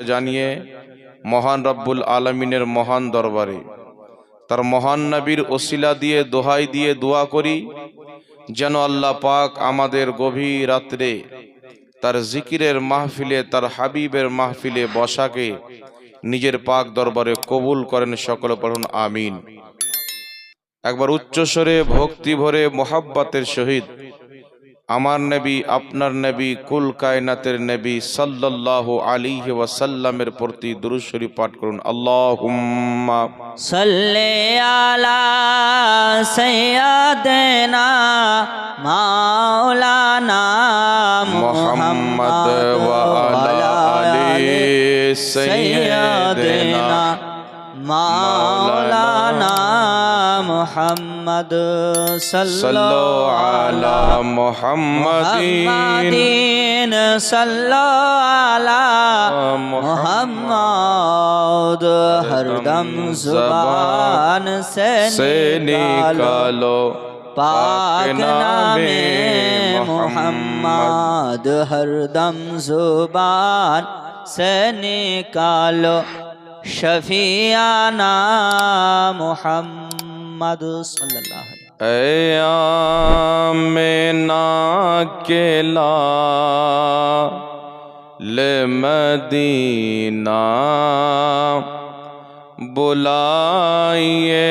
জানিয়ে মহান রব্বুল আলমিনের মহান দরবারে, তার মহান নবীর ওসিলা দিয়ে, দোহাই দিয়ে দোয়া করি, যেন আল্লাহ পাক আমাদের গভীর রাত্রে তার জিকিরের মাহফিলে, তার হাবিবের মাহফিলে বসাকে নিজের পাক দরবারে কবুল করেন সকল পড়ুন, আমিন। একবার উচ্চস্বরে ভক্তি ভরে মোহাব্বতের সহিত امار نبی اپنر نبی کل کائناتر نبی صلی اللہ علی اللہم صلی پورتی سیادنا مولانا محمد سیاد محمد صلوا على محمد صلوا على محمد ہر دم زبان سے نکالو پاک نام محمد ہر دم زبان سے نکالو شفیعنا محمد محمد صلی اللہ علیہ وسلم۔ اے آمنا کے لال مدینہ بلائیے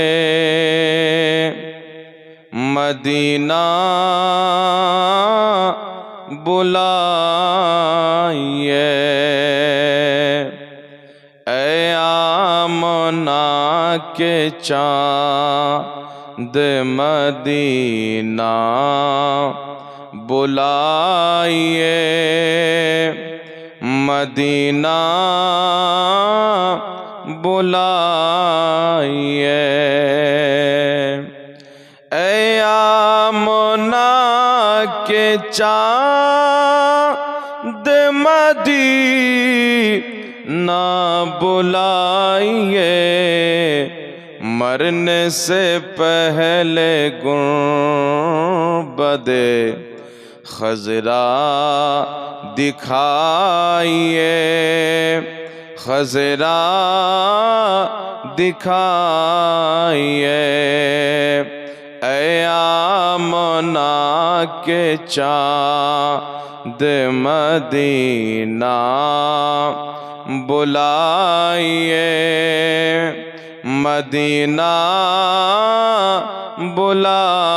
مدینہ بلائیے کے چاند مدینہ بلائیے مدینہ بلائیے اے آمنا کے چاند مدی نہ بلائیے مرنے سے پہلے گنبدے خزرا دکھائیے۔ خزرا دکھائیے۔ اے آمنا کے چاند مدینہ بلائیے۔ مدینہ بلائیے۔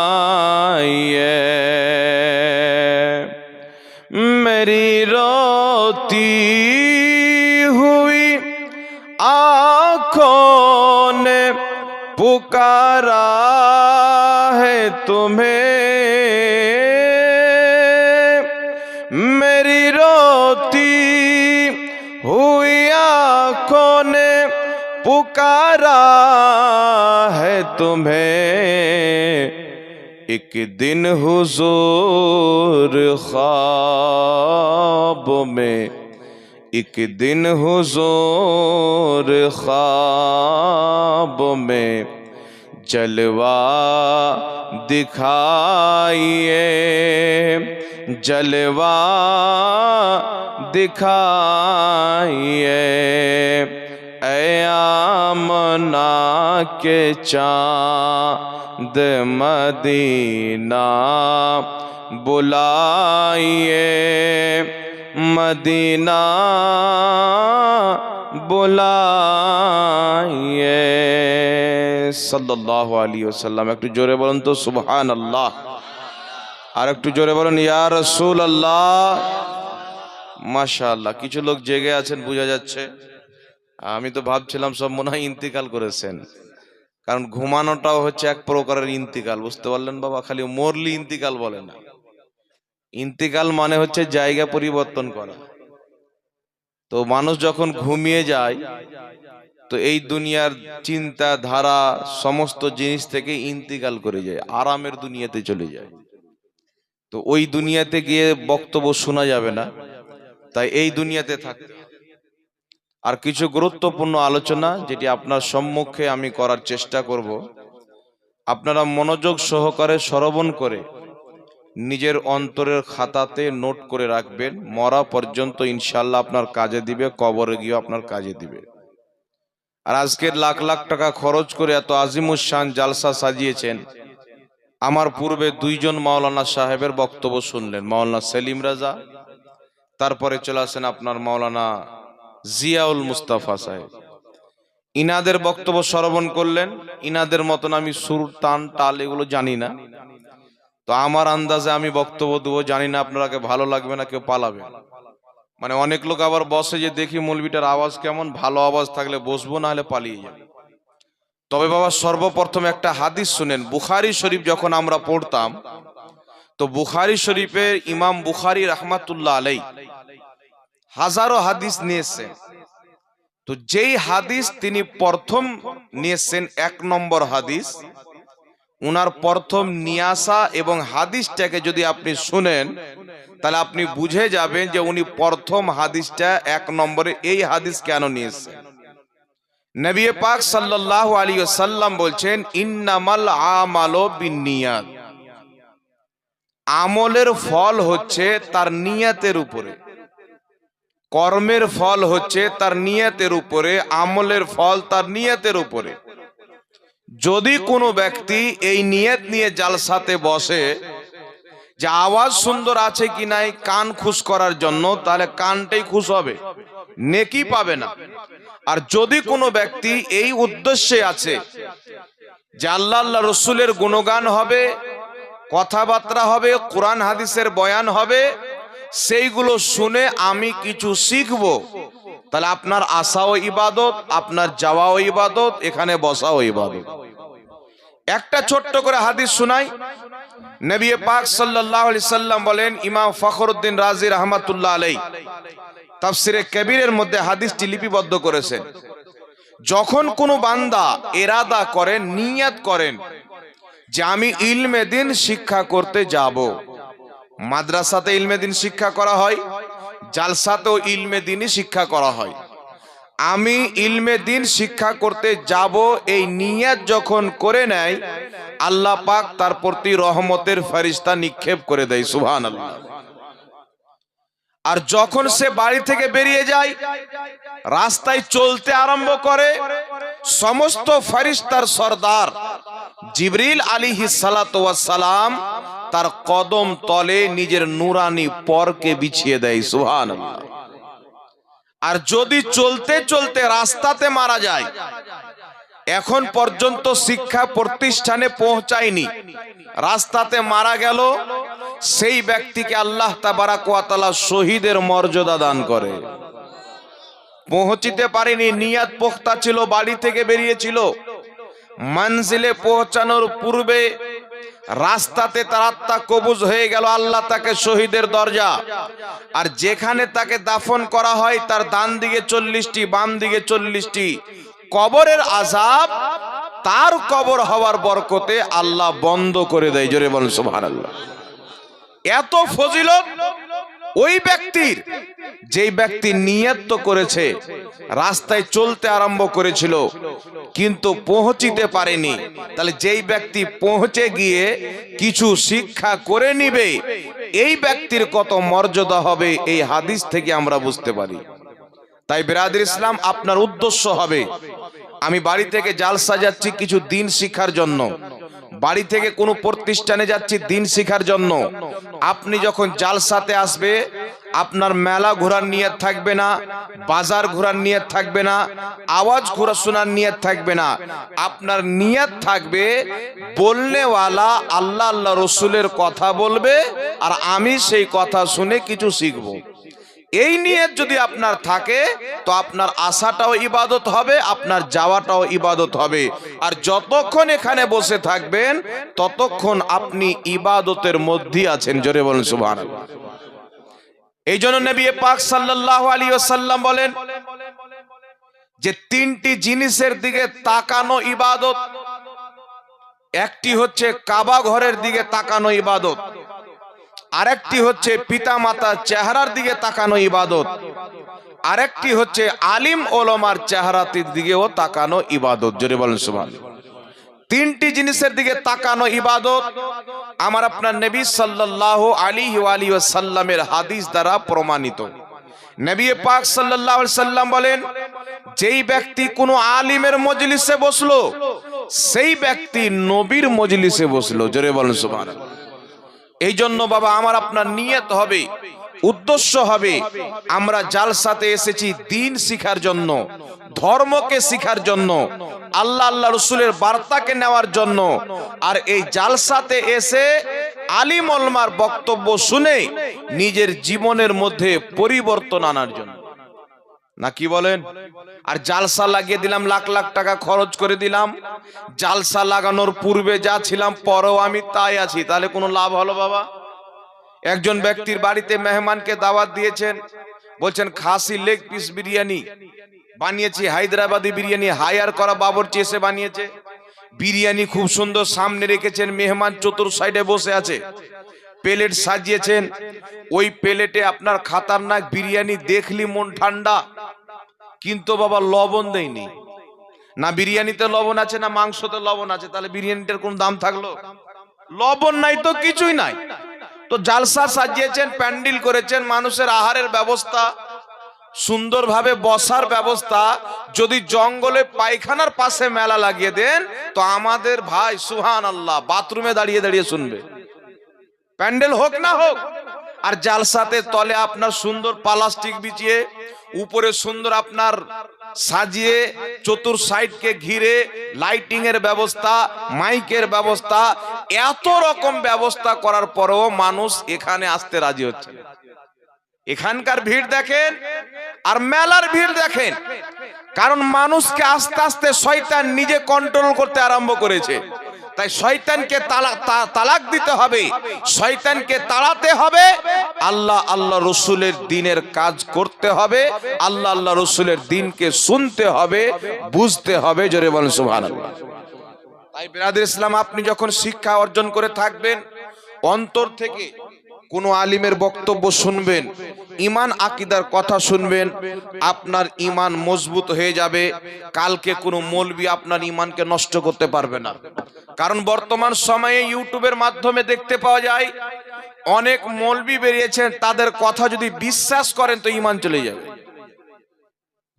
میری روتی ہوئی آنکھوں نے پکارا ہے تمہیں۔ پکارا ہے تمہیں۔ ایک دن حضور خواب میں۔ ایک دن حضور خواب میں۔ جلوہ دکھائیے۔ جلوہ دکھائیے۔ मना के चाँद मदीना बुलाइए मदीना बुलाइए सल्लल्लाहु अलैहि वसल्लम एक जोरे बोलन तो सुबहान अल्लाह আর একটু জোরে বলুন ইয়া রসুল আল্লাহ মাশাআল্লাহ কিছু লোক জেগে আছেন বোঝা যাচ্ছে আমি তো ভাবছিলাম সব মনে হয় ইন্তিকাল করেছেন। কারণ ঘুমানোটাও হচ্ছে এক প্রকারের ইন্তিকাল, বুঝতে পারলেন বাবা? খালি মরলি ইন্তিকাল বলে না। ইন্তিকাল মানে হচ্ছে জায়গা পরিবর্তন করা। তো মানুষ যখন ঘুমিয়ে যায়, তো এই দুনিয়ার চিন্তা, ধারা, সমস্ত জিনিস থেকে ইন্তিকাল করে যায়, আরামের দুনিয়াতে চলে যায়। তো ওই দুনিয়াতে গিয়ে বক্তব্য শোনা যাবে না। তাই এই দুনিয়াতে থাকতে। আর কিছু গুরুত্বপূর্ণ আলোচনা যেটি আপনার সম্মুখে আমি করার চেষ্টা করব। আপনারা মনোযোগ সহকারে শ্রবণ করে নিজের অন্তরের খাতাতে নোট করে রাখবেন। মরা পর্যন্ত ইনশাল্লাহ আপনার কাজে দিবে কবরে গিয়ে আপনার কাজে দিবে। আর আজকের লাখ লাখ টাকা খরচ করে এত আজিমুসান জালসা সাজিয়েছেন। আমার পূর্বে দুইজন মাওলানা সাহেবের বক্তব্য শুনলেন মাওলানা সেলিম রাজা। তারপরে চলে আসেন আপনার মাওলানা জিয়াউল মুস্তাফা সাহেব। ইনাদের বক্তব্য শ্রবণ করলেন, ইনাদের মতন আমি সুর টান টাল এগুলো জানি না। তো আমার আন্দাজে আমি বক্তব্য দেবো, জানি না আপনারাকে ভালো লাগবে না, কেউ পালাবে। মানে অনেক লোক আবার বসে যে দেখি মৌলবিটার আওয়াজ কেমন, ভালো আওয়াজ থাকলে বসবো, না হলে পালিয়ে যাবে। তবে বাবা সর্বপ্রথম একটা হাদিস শুনেন, বুখারি শরীফ যখন আমরা পড়তাম, তো বুখারি শরীফের ইমাম বুখারি রহমাতুল্লাহ আলাই হাজারো হাদিস নিয়েছেন। তো যেই হাদিস তিনি প্রথম নিয়েছেন, এক নম্বর হাদিস, উনার প্রথম নিয়াসা এবং হাদিসটাকে যদি আপনি শুনেন, তাহলে আপনি বুঝে যাবেন যে উনি প্রথম হাদিসটা এক নম্বরে এই হাদিস কেন নিয়েছেন। নবী পাক সাল্লাল্লাহু আলাইহি ওয়াসাল্লাম বলছেন, ইন্নামাল আমালো বিন্নিয়াত। আমলের ফল হচ্ছে তার নিয়াতের উপরে। কর্মের ফল হচ্ছে তার নিয়তের উপরে, আমলের ফল তার নিয়তের উপরে। যদি কোনো ব্যক্তি এই নিয়ত নিয়ে জালসাতে বসে যে আওয়াজ সুন্দর আছে কি নাই, কান খুশ করার জন্য, তাহলে কানটাই খুশ হবে, নেকি পাবে না। আর যদি কোনো ব্যক্তি এই উদ্দেশ্যে আছে যে আল্লাহ আল্লাহ রসুলের গুণগান হবে, কথাবার্তা হবে, কোরআন হাদিসের বয়ান হবে সেইগুলো শুনে আমি কিছু শিখব। তাহলে আপনার আসাও ইবাদত, আপনার যাওয়াও ইবাদত, এখানে বসাও ইবাদত। একটা ছোট্ট করে হাদিস শুনাই। নবী পাক আলাইহি সাল্লাম বলেন, ইমাম ফখরুদ্দিন রাজি রহমাতুল্লাহ আলাই তাফসিরে কবিরের মধ্যে হাদিসটি লিপিবদ্ধ করেছেন। যখন কোনো বান্দা এরাদা করেন, নিয়াত করেন, যে আমি ইলমে দিন শিক্ষা করতে যাব। মাদ্রাসাতে ইলমে দিন শিক্ষা করা হয়, জালসাতেও ইলমে দিনই শিক্ষা করা হয়। আমি ইলমে দিন শিক্ষা করতে যাব এই নিয়াত যখন করে নেয়, আল্লাহ পাক তার প্রতি রহমতের ফেরিস্তা নিক্ষেপ করে দেয় আল্লাহ আর যখন সে বাড়ি থেকে বেরিয়ে যায়, রাস্তায় চলতে আরম্ভ করে সমস্ত ফারিস্তার সর্দার জিবরিল আলী সালাম তার কদম তলে নিজের নুরানি পরকে বিছিয়ে দেয় সুহান আর যদি চলতে চলতে রাস্তাতে মারা যায়, এখন পর্যন্ত শিক্ষা প্রতিষ্ঠানে পৌঁছায়নি, রাস্তাতে মারা গেল, সেই ব্যক্তিকে আল্লাহ তাবারাকালা শহীদের মর্যাদা দান করে। পৌঁছিতে পারেনি, নিয়াত পোখতা ছিল, বাড়ি থেকে বেরিয়েছিল। মঞ্জিলে পৌঁছানোর পূর্বে রাস্তাতে তার আত্মা কবুজ হয়ে গেল আল্লাহ তাকে শহীদের দরজা। আর যেখানে তাকে দাফন করা হয়, তার ডান দিকে চল্লিশটি, বাম দিকে চল্লিশটি। কবরের আজাব তার কবর হওয়ার বরকতে আল্লাহ বন্ধ করে দেয়। জোরে বলেন, সুবহানাল্লাহ। এত ফজিলত ওই ব্যক্তির যেই ব্যক্তি নিয়ত তো করেছে, রাস্তায় চলতে আরম্ভ করেছিল, কিন্তু পৌঁছিতে পারেনি। তাহলে যেই ব্যক্তি পৌঁছে গিয়ে কিছু শিক্ষা করে নিবে, এই ব্যক্তির কত মর্যাদা হবে, এই হাদিস থেকে আমরা বুঝতে পারি। তাই বেরাদির ইসলাম আপনার উদ্দেশ্য হবে, আমি বাড়ি থেকে জাল সাজাচ্ছি কিছু দিন শিক্ষার জন্য। বাড়ি থেকে কোনো প্রতিষ্ঠানে যাচ্ছি, দিন শিখার জন্য। আপনি যখন জালসাতে আসবে, আপনার মেলা ঘোরার নিয়ত থাকবে না, বাজার ঘোরার নিয়ত থাকবে না, আওয়াজ ঘোরা শোনার নিয়ত থাকবে না। আপনার নিয়ত থাকবে বলনেওয়ালা আল্লাহ আল্লাহ রসুলের কথা বলবে, আর আমি সেই কথা শুনে কিছু শিখব। এই নিয়ে যদি আপনার থাকে, তো আপনার আসাটাও ইবাদত হবে, আপনার যাওয়াটাও ইবাদত হবে। আর যতক্ষণ এখানে বসে থাকবেন, ততক্ষণ আপনি ইবাদতের মধ্যে আছেন। জোরে বলেন সুবহান এই জন্য নবী পাক সাল্লাল্লাহু আলাইহি ওয়াসাল্লাম বলেন যে, তিনটি জিনিসের দিকে তাকানো ইবাদত, একটি হচ্ছে কাবা ঘরের দিকে তাকানো ইবাদত। আরেকটি হচ্ছে পিতা মাতার চেহারার দিকে তাকানো ইবাদত। আরেকটি হচ্ছে আলিম ওলমার চেহারাতির দিকেও তাকানো ইবাদত। জোরে বলেন সুবহান। তিনটি জিনিসের দিকে তাকানো ইবাদত। আমার আপনার নবী সাল্লাল্লাহু আলী আলিহি সাল্লামের হাদিস দ্বারা প্রমাণিত। নবী পাক আলাইহি সাল্লাম বলেন, যেই ব্যক্তি কোনো আলিমের মজলিসে বসল, সেই ব্যক্তি নবীর মজলিসে বসল। জোরে বলেন সুবহানাল্লাহ এই জন্য বাবা, আমার আপনার নিয়ত হবে, উদ্দেশ্য হবে, আমরা জালসাতে এসেছি দিন শিখার জন্য, ধর্মকে শিখার জন্য, আল্লাহ আল্লাহ রসুলের বার্তাকে নেওয়ার জন্য, আর এই জালসাতে এসে আলিমলমার বক্তব্য শুনে নিজের জীবনের মধ্যে পরিবর্তন আনার জন্য। না কি বলেন? আর জালসা লাগিয়ে দিলাম, লাখ লাখ টাকা খরচ করে দিলাম। জালসা লাগানোর পূর্বে যা ছিলাম, পরেও আমি তাই আছি। তাহলে কোনো লাভ হলো বাবা? একজন ব্যক্তির বাড়িতে মেহমানকে দাওয়াত দিয়েছেন, বলছেন, খাসি লেগ পিস বিরিয়ানি বানিয়েছি, হায়দ্রাবাদি বিরিয়ানি হায়ার করা বাবরচি এসে বানিয়েছে। বিরিয়ানি খুব সুন্দর সামনে রেখেছেন, মেহমান চতুর সাইডে বসে আছে। প্লেট সাজিয়েছেন, ওই প্লেটে আপনার খাতারনাক বিরিয়ানি দেখলি মন ঠান্ডা। কিন্তু বাবা লবণ দেয়নি। না বিরিয়ানিতে লবণ আছে, না মাংসতে লবণ আছে, তাহলে বিরিয়ানিটার কোন দাম থাকল? লবণ নাই তো কিছুই নাই। তো জালসা সাজিয়েছেন, প্যান্ডেল করেছেন, মানুষের আহারের ব্যবস্থা, সুন্দরভাবে বসার ব্যবস্থা, যদি জঙ্গলে পায়খানার পাশে মেলা লাগিয়ে দেন, তো আমাদের ভাই সুহান আল্লাহ বাথরুমে দাঁড়িয়ে দাঁড়িয়ে শুনবে। প্যান্ডেল হোক না হোক আর জালসাতে তলে আপনার সুন্দর প্লাস্টিক বিছিয়ে, উপরে সুন্দর আপনার সাজিয়ে, চতুর সাইডকে ঘিরে লাইটিং এর ব্যবস্থা, মাইকের ব্যবস্থা, এত রকম ব্যবস্থা করার পরেও মানুষ এখানে আসতে রাজি হচ্ছে এখানকার ভিড় দেখেন আর মেলার ভিড় দেখেন, কারণ মানুষকে আস্তে আস্তে শয়তান নিজে কন্ট্রোল করতে আরম্ভ করেছে। তাই শয়তানকে তালা- তালাক দিতে হবে। শয়তানকে তাড়াতে হবে। আল্লাহ আল্লাহ রসুলের দিনের কাজ করতে হবে। আল্লাহ আল্লাহ রসুলের দিনকে শুনতে হবে, বুঝতে হবে। জোরে বলেন সুহান তাই বিরাদের ইসলাম, আপনি যখন শিক্ষা অর্জন করে থাকবেন, অন্তর থেকে কোনো আলিমের বক্তব্য শুনবেন, ইমান, আকিদার কথা শুনবেন, আপনার ইমান মজবুত হয়ে যাবে, কালকে কোনো মৌলবি আপনার ইমানকে নষ্ট করতে পারবে না। কারণ বর্তমান সময়ে ইউটিউবের মাধ্যমে দেখতে পাওয়া যায়, অনেক মৌলবি বেরিয়েছেন, তাদের কথা যদি বিশ্বাস করেন তো ইমান চলে যাবে।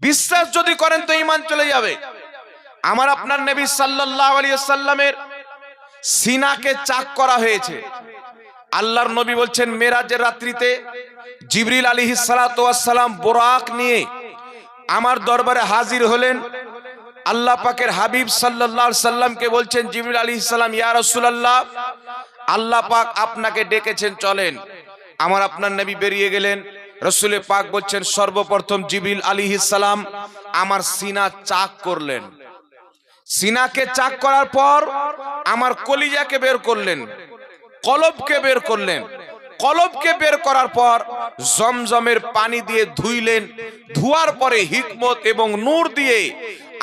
বিশ্বাস যদি করেন তো ইমান চলে যাবে। আমার আপনার নবী সাল্লাল্লাহু আলাইহি সাল্লামের সিনাকে চাক করা হয়েছে। আল্লাহর নবী বলছেন, মেরাজের রাত্রিতে জিবরিল ওয়াস সালাম বোরাক নিয়ে আমার দরবারে হাজির হলেন। আল্লাহ পাকের হাবিব আলাইহি সাল্লামকে বলছেন, জিবরিল আলাইহিস সালাম, ইয়া রাসূলুল্লাহ, আল্লাহ পাক আপনাকে ডেকেছেন, চলেন। আমার আপনার নবী বেরিয়ে গেলেন। রসুলে পাক বলছেন, সর্বপ্রথম জিবরিল আলাইহিস সালাম আমার সিনা চাক করলেন। সিনাকে চাক করার পর আমার কলিজাকে বের করলেন। কলবকে বের করলেন। কলবকে বের করার পর জমজমের পানি দিয়ে ধুইলেন। ধোয়ার পরে হিকমত এবং নূর দিয়ে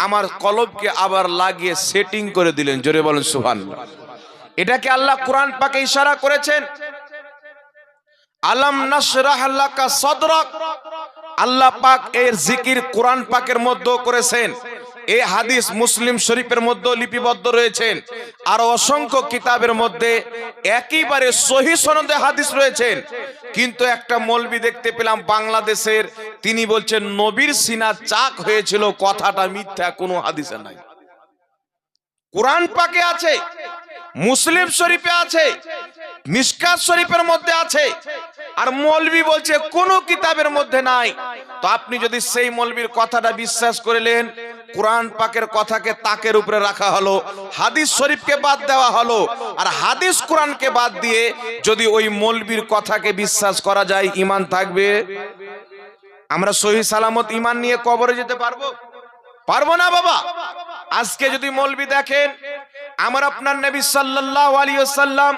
আমার কলবকে আবার লাগিয়ে সেটিং করে দিলেন। জোরে বলেন সুহান এটাকে আল্লাহ কোরআন পাকে ইশারা করেছেন। আলম নাশরাহ লাকা সদরাক। আল্লাহ পাক এর জিকির কোরআন পাকের মধ্যে করেছেন। এই হাদিস মুসলিম শরীফের মধ্যে লিপিবদ্ধ রয়েছেন। আর অসংখ্য কিতাবের মধ্যে একেবারে সহি সনদে হাদিস রয়েছেন। কিন্তু একটা মৌলবি দেখতে পেলাম বাংলাদেশের, তিনি বলছেন, নবীর সিনা চাক হয়েছিল, কথাটা মিথ্যা, কোনো হাদিসে নাই। কোরআন পাকে আছে, মুসলিম শরীফে আছে মিসকাত শরীফের মধ্যে আছে, আর মৌলবি বলছে, কোন কিতাবের মধ্যে নাই। তো আপনি যদি সেই মৌলবির কথাটা বিশ্বাস করলেন কোরআন পাকের কথাকে তাকের উপরে রাখা হলো, হাদিস শরীফকে বাদ দেওয়া হলো, আর হাদিস কোরআনকে বাদ দিয়ে যদি ওই মৌলবির কথাকে বিশ্বাস করা যায় ইমান থাকবে? আমরা সহি সালামত ইমান নিয়ে কবরে যেতে পারব? পারব না বাবা। আজকে যদি মৌলবি দেখেন, আমার আপনার নবী সাল্লাল্লাহু আলাইহি ওয়াসাল্লাম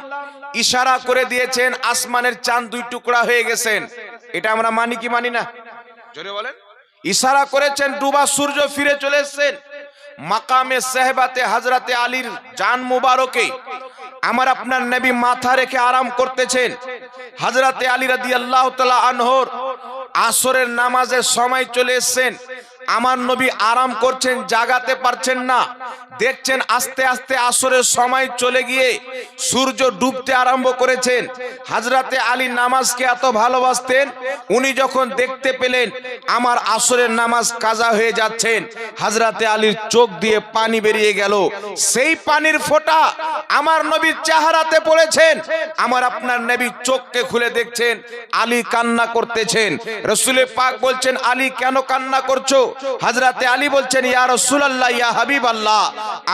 ইশারা করে দিয়েছেন, আসমানের চাঁদ দুই টুকরা হয়ে গেছেন। এটা আমরা মানি কি মানি না? জোরে বলেন। ইশারা করেছেন, ডুবা সূর্য ফিরে চলে এসেছেন। মাকামে সাহেবাতে হাজরাতে আলীর জান মুবারকে আমার আপনার নবী মাথা রেখে আরাম করতেছেন। হাজরাতে আলী রাদিয়াল্লাহু তাআলা আনহর আসরের নামাজের সময় চলে এসেছেন। আমার নবী আরাম করছেন, জাগাতে পারছেন না। দেখছেন আস্তে আস্তে আসরের সময় চলে গিয়ে সূর্য ডুবতে আরম্ভ করেছেন। হাজরাতে আলী নামাজকে এত ভালোবাসতেন, উনি যখন দেখতে পেলেন আমার আসরের নামাজ কাজা হয়ে যাচ্ছেন, হাজরাতে আলীর চোখ দিয়ে পানি বেরিয়ে গেল। সেই পানির ফোঁটা আমার নবীর চেহারাতে পড়েছেন। আমার আপনার নবী চোখকে খুলে দেখছেন, আলী কান্না করতেছেন। রসুলে পাক বলছেন, আলী কেন কান্না করছ? হাজরাতে আলী বলছেন, ইয়া রসুলাল্লাহ, ইয়া হাবিব আল্লাহ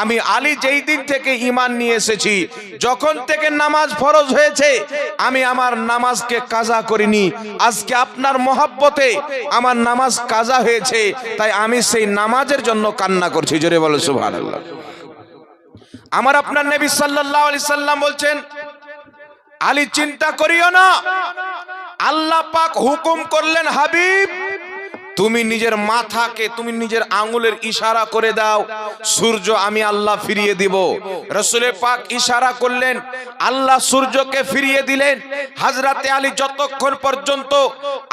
আমি আলী যেই দিন থেকে ইমান নিয়ে এসেছি, যখন থেকে নামাজ ফরজ হয়েছে, আমি আমার নামাজকে কাজা করিনি। আজকে আপনার মহাব্বতে আমার নামাজ কাজা হয়েছে, তাই আমি সেই নামাজের জন্য কান্না করছি। জোরে বলো, সুবহানাল্লাহ। আমার আপনার নবী সাল্লাল্লাহু আলাইহি সাল্লাম বলছেন, আলী চিন্তা করিও না। আল্লাহ পাক হুকুম করলেন, হাবিব তুমি নিজের মাথাকে, তুমি নিজের আঙ্গুলের ইশারা করে দাও। সূর্য আমি আল্লাহ ফিরিয়ে দিব। রসুলে পাক ইশারা করলেন, আল্লাহ সূর্যকে ফিরিয়ে দিলেন। হাজরাতে আলী যতক্ষণ পর্যন্ত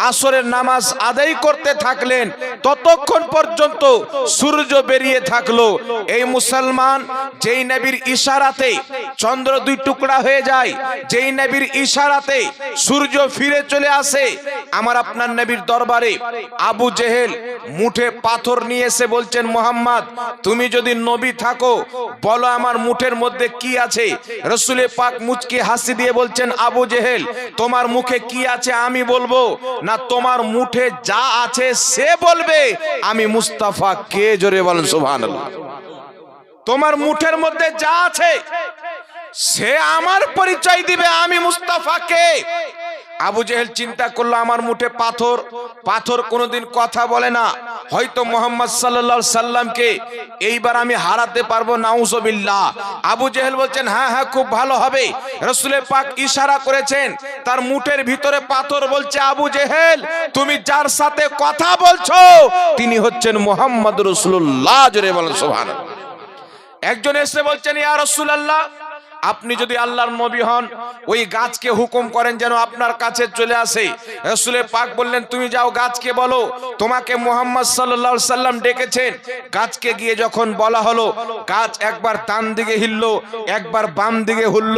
আসরের নামাজ আদায় করতে থাকলেন, ততক্ষণ পর্যন্ত সূর্য বেরিয়ে থাকল। এই মুসলমান যেই নবীর ইশারাতে চন্দ্র দুই টুকরা হয়ে যায়, যেই নবীর ইশারাতে সূর্য ফিরে চলে আসে, আমার আপনার নবীর দরবারে আবু জেহেল মুঠে পাথর নিয়ে এসে বলছেন, মোহাম্মদ, তুমি যদি নবী থাকো, বলো আমার মুঠের মধ্যে কি আছে? রসুলে পাক মুচকি হাসি দিয়ে বলছেন, আবু জেহেল, তোমার মুখে কি আছে আমি বলব? না, তোমার মুঠে যা আছে সে বলবে। আমি মুস্তাফা কে? জোরে বলেন, সুবহানাল্লাহ। তোমার মুঠের মধ্যে যা আছে, সে আমার পরিচয় দিবে, আমি মুস্তাফাকে আবু জেহেল চিন্তা করল, আমার মুঠে পাথর। পাথর কোনোদিন কথা বলে না। হয়তো মোহাম্মদ সাল্লাল্লাহু সাল্লামকে এইবার আমি হারাতে পারব, নাউজবিল্লাহ। আবু জেহেল বলছেন হ্যাঁ হ্যাঁ খুব ভালো হবে। রসুলে পাক ইশারা করেছেন, তার মুঠের ভিতরে পাথর বলছে, আবু জেহেল, তুমি যার সাথে কথা বলছো, তিনি হচ্ছেন মোহাম্মদ রসুল্লাহ জোরে বলেন, সুবহানাল্লাহ। একজন এসে বলছেন, ইয়া রাসূলুল্লাহ আপনি যদি আল্লাহর নবী হন, ওই গাছকে হুকুম করেন যেন আপনার কাছে চলে আসে। রসুলের পাক বললেন, তুমি যাও গাছকে বলো। তোমাকে মোহাম্মদ আলাইহি সাল্লাম ডেকেছেন। গাছকে গিয়ে যখন বলা হলো, গাছ একবার ডান দিকে হিলল, একবার বাম দিকে হুলল,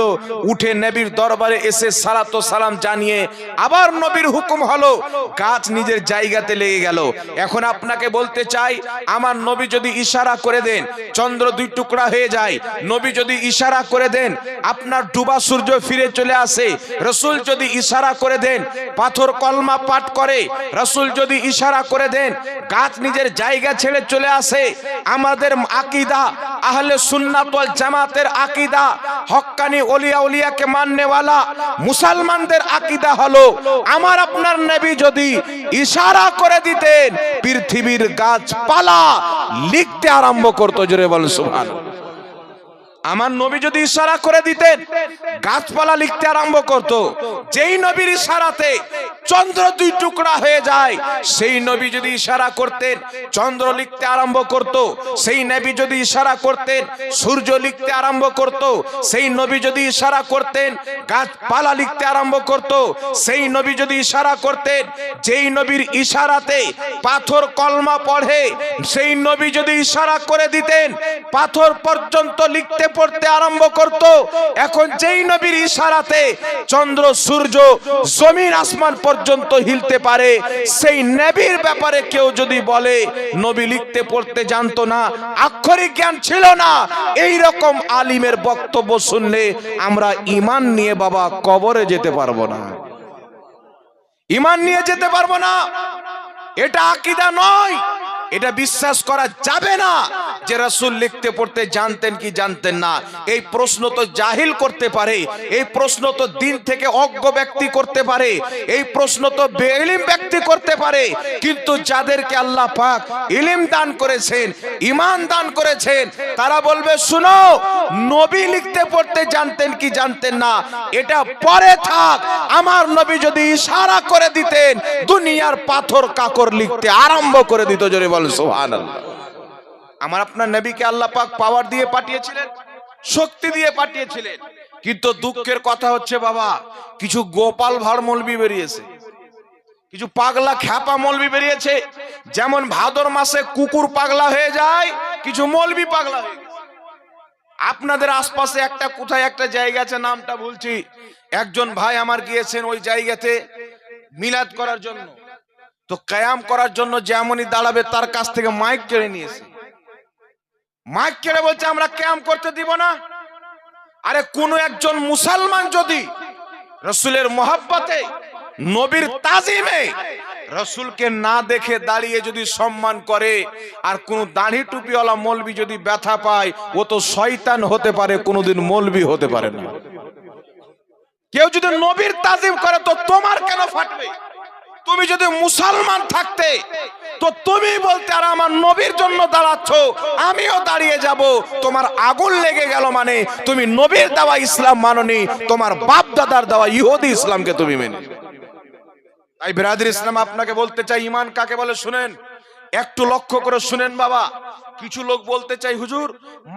উঠে নবীর দরবারে এসে সালাতো সালাম জানিয়ে আবার নবীর হুকুম হলো। গাছ নিজের জায়গাতে লেগে গেল। এখন আপনাকে বলতে চাই, আমার নবী যদি ইশারা করে দেন চন্দ্র দুই টুকরা হয়ে যায়। নবী যদি ইশারা করে দেন, আপনার ডুবা সূর্য ফিরে চলে আসে। রসুল যদি ইশারা করে দেন, পাথর কলমা পাঠ করে। রসুল যদি ইশারা করে দেন, গাছ নিজের জায়গা ছেড়ে চলে আসে। আমাদের আকিদা, আহলে সুন্নাত ওয়াল জামাতের আকিদা, হক্কানি ওলিয়া উলিয়াকে মাননেওয়ালা মুসলমানদের আকিদা হলো, আমার আপনার নবী যদি ইশারা করে দিতেন, পৃথিবীর গাছপালা লিখতে আরম্ভ করতো জোরে বল সুবহান আমার নবী যদি ইশারা করে দিতেন, গাছপালা লিখতে আরম্ভ করত। যেই নবীর ইশারাতে চন্দ্র দুই টুকরা হয়ে যায়, সেই নবী যদি ইশারা করতেন, চন্দ্র লিখতে আরম্ভ করত। সেই নবী যদি ইশারা করতেন, সূর্য লিখতে আরম্ভ করত। সেই নবী যদি ইশারা করতেন, গাছপালা লিখতে আরম্ভ করত। সেই নবী যদি ইশারা করতেন, যেই নবীর ইশারাতে পাথর কলমা পড়ে, সেই নবী যদি ইশারা করে দিতেন, পাথর পর্যন্ত লিখতে পড়তে আরম্ভ করত। এখন যেই নবীর ইশারাতে চন্দ্র, সূর্য জমিন, আসমান পর্যন্ত হিলতে পারে, সেই নবীর ব্যাপারে কেউ যদি বলে, নবী লিখতে, পড়তে জানতো না, আক্ষরিক জ্ঞান ছিল না। এই রকম আলিমের বক্তব্য শুনলে আমরা ইমান নিয়ে বাবা কবরে যেতে পারব না। ইমান নিয়ে যেতে পারব না। এটা আকিদা নয়। এটা বিশ্বাস করা যাবে না যে রাসূল লিখতে, পড়তে জানতেন কি জানতেন না। এই প্রশ্ন তো জাহিল করতে পারে, এই প্রশ্ন তো দিন থেকে অজ্ঞ ব্যক্তি করতে পারে, এই প্রশ্ন তো বেইলিম ব্যক্তি করতে পারে। কিন্তু যাদেরকে আল্লাহ পাক ইলিম দান করেছেন ইমান দান করেছেন, তারা বলবে, শুনো, নবী লিখতে, পড়তে জানতেন কি জানতেন না। এটা পরে থাক। আমার নবী যদি ইশারা করে দিতেন, দুনিয়ার পাথর কাকর লিখতে আরম্ভ করে দিত জোরে বল সুবহানাল্লাহ। আমার আপনার নবীকে আল্লাহ পাক পাওয়ার দিয়ে পাঠিয়েছিলেন, শক্তি দিয়ে পাঠিয়েছিলেন। কিন্তু দুঃখের কথা হচ্ছে বাবা, কিছু গোপাল ভাড় মলবি বেরিয়েছে। কিছু পাগলা খ্যাপা মলবি বেরিয়েছে। যেমন ভাদর মাসে কুকুর পাগলা হয়ে যায়, কিছু মলবি পাগলা হয়ে। আপনাদের আশপাশে একটা কোথায় একটা জায়গা আছে, নামটা বলছি। একজন ভাই আমার গিয়েছেন ওই জায়গাতে মিলাদ করার জন্য। তো কায়াম করার জন্য যেমনই দাঁড়াবে তার কাছ থেকে মাইক কেড়ে নিয়েছে। মাইক কেড়ে বলছে, আমরা ক্যাম্প করতে দিব না। আরে কোন একজন মুসলমান যদি রসুলের মোহাব্বতে, নবীর তাজিমে রসুলকে না দেখে দাঁড়িয়ে যদি সম্মান করে, আর কোন দাঁড়ি টুপিওয়ালা মলবি যদি ব্যথা পায়, ও তো শয়তান হতে পারে, কোনোদিন মলবি হতে পারে না। কেউ যদি নবীর তাজিম করে, তো তোমার কেন ফাটবে? তুমি যদি মুসলমান থাকতে, তো তুমি বলতে, আর আমার নবীর জন্য দাঁড়াচ্ছ, আমিও দাঁড়িয়ে যাব। তোমার আগুন লেগে গেল মানে তুমি নবীর দেওয়া ইসলাম মাননি, তোমার বাপ দাদার দেওয়া ইহুদি ইসলামকে তুমি মেনে তাই বিরাদির ইসলাম আপনাকে বলতে চাই ইমান কাকে বলে শুনেন? একটু লক্ষ্য করে শুনেন বাবা। কিছু লোক বলতে চাই, হুজুর,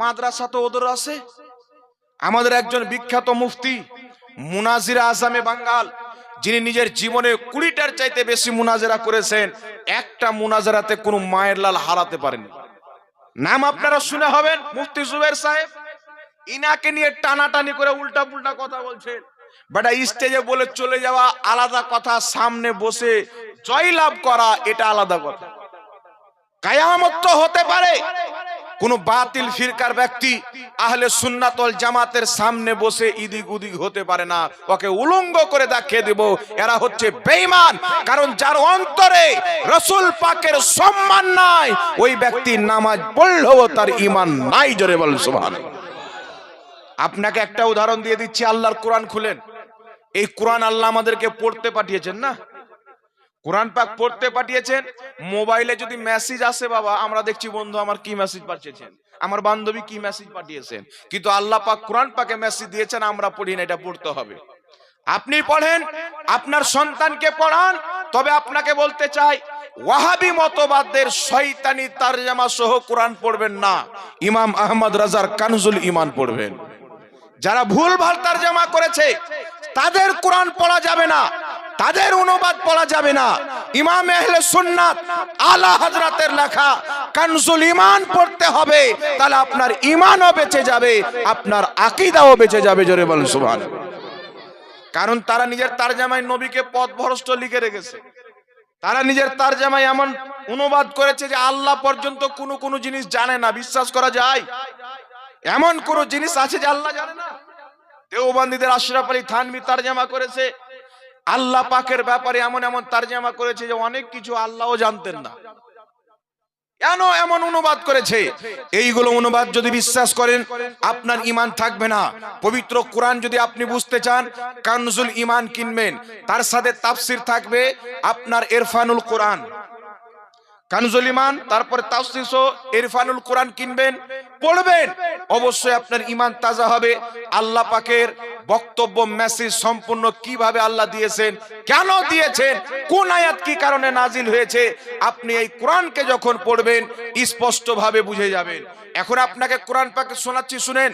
মাদ্রাসা তো ওদের আছে। আমাদের একজন বিখ্যাত মুফতি, মুনাজিরা আসামে বাঙ্গাল। যিনি নিজের জীবনে কুড়িটার চাইতে বেশি মুনাজেরা করেছেন, একটা মুনাজারাতে কোনো মায়ের লাল হারাতে পারেনি। নাম আপনারা শুনে হবেন মুফতি জুবের সাহেব। ইনাকে নিয়ে টানাটানি করে উল্টা পুল্টা কথা বলছেন। বেটা, স্টেজে বলে চলে যাওয়া আলাদা কথা, সামনে বসে জয়লাভ করা, এটা আলাদা কথা। কায়ামত হতে পারে। কোন বাতিল ফিরকার ব্যক্তি আহলে সুন্নাতল জামাতের সামনে বসে ইদিক উদিক হতে পারে না। ওকে উলঙ্গ করে দেখিয়ে দেব, এরা হচ্ছে বেঈমান। কারণ যার অন্তরে রসুল পাকের সম্মান নাই, ওই ব্যক্তি নামাজ পড়লেও তার ইমান নাই, জোরে বল সুবহানাল্লাহ। আপনাকে একটা উদাহরণ দিয়ে দিচ্ছি, আল্লাহর কোরআন খুলেন। এই কোরআন আল্লাহ আমাদেরকে পড়তে পাঠিয়েছেন না? কোরআন পাক পড়তে পাঠিয়েছেন, মোবাইলে যদি মেসেজ আসে বাবা, আমরা দেখছি বন্ধু আমার কি মেসেজ পাঠিয়েছেন? আমার বান্ধবী কি মেসেজ পাঠিয়েছেন? কিন্তু আল্লাহ পাক কোরআন পাকে মেসেজ দিয়েছেন, আমরা পড়ি না, এটা পড়তে হবে। আপনি পড়েন, আপনার সন্তানকে পড়ান, তবে আপনাকে বলতে চাই, ওয়াহাবি মতবাদদের শয়তানি তারজামা সহ কোরআন পড়বেন না। ইমাম আহমদ রাজার কানজুল ইমান পড়বেন। যারা ভুল ভালো তারজামা করেছে, তাদের কোরআন পড়া যাবে না। তাদের অনুবাদ পড়া যাবে না। ইমাম আহলে সুন্নাত, আলা হযরতের লেখা, কানজুল ইমান পড়তে হবে, তাহলে আপনার ইমানও বেঁচে যাবে, আপনার আকিদাও বেঁচে যাবে, জোরে বলেন, সুবহানাল্লাহ। কারণ তারা নিজের তারজামায় নবীকে পথভ্রষ্ট লিখে রেখেছে। তারা নিজের তারজামায় এমন অনুবাদ করেছে যে আল্লাহ পর্যন্ত কোনো কোনো জিনিস জানে না, বিশ্বাস করা যায়। এমন কোন জিনিস আছে যে আল্লাহ জানে না? দেওবন্দীদের আশরাফ আলী থানভি তারজামা করেছে আল্লাহ পাকের ব্যাপারে এমন এমন তারজামা করেছে যে অনেক কিছু আল্লাহও জানতেন না। কেন এমন অনুবাদ করেছে? এইগুলো অনুবাদ যদি বিশ্বাস করেন, আপনার ইমান থাকবে না। পবিত্র কোরআন যদি আপনি বুঝতে চান, কানজুল ইমান কিনবেন। তার সাথে তাফসির থাকবে আপনার এরফানুল কোরআন। কানজুল ইমান তারপরে কোরআন কিনবেন, পড়বেন। অবশ্যই আপনার তাজা হবে। আল্লাহ পাকের বক্তব্য মেসেজ সম্পূর্ণ কীভাবে আল্লাহ দিয়েছেন, কেন দিয়েছেন, কোন আয়াত কি কারণে নাজিল হয়েছে, আপনি এই কোরআনকে যখন পড়বেন, স্পষ্টভাবে বুঝে যাবেন। এখন আপনাকে কোরআন পাকে শোনাচ্ছি, শুনেন।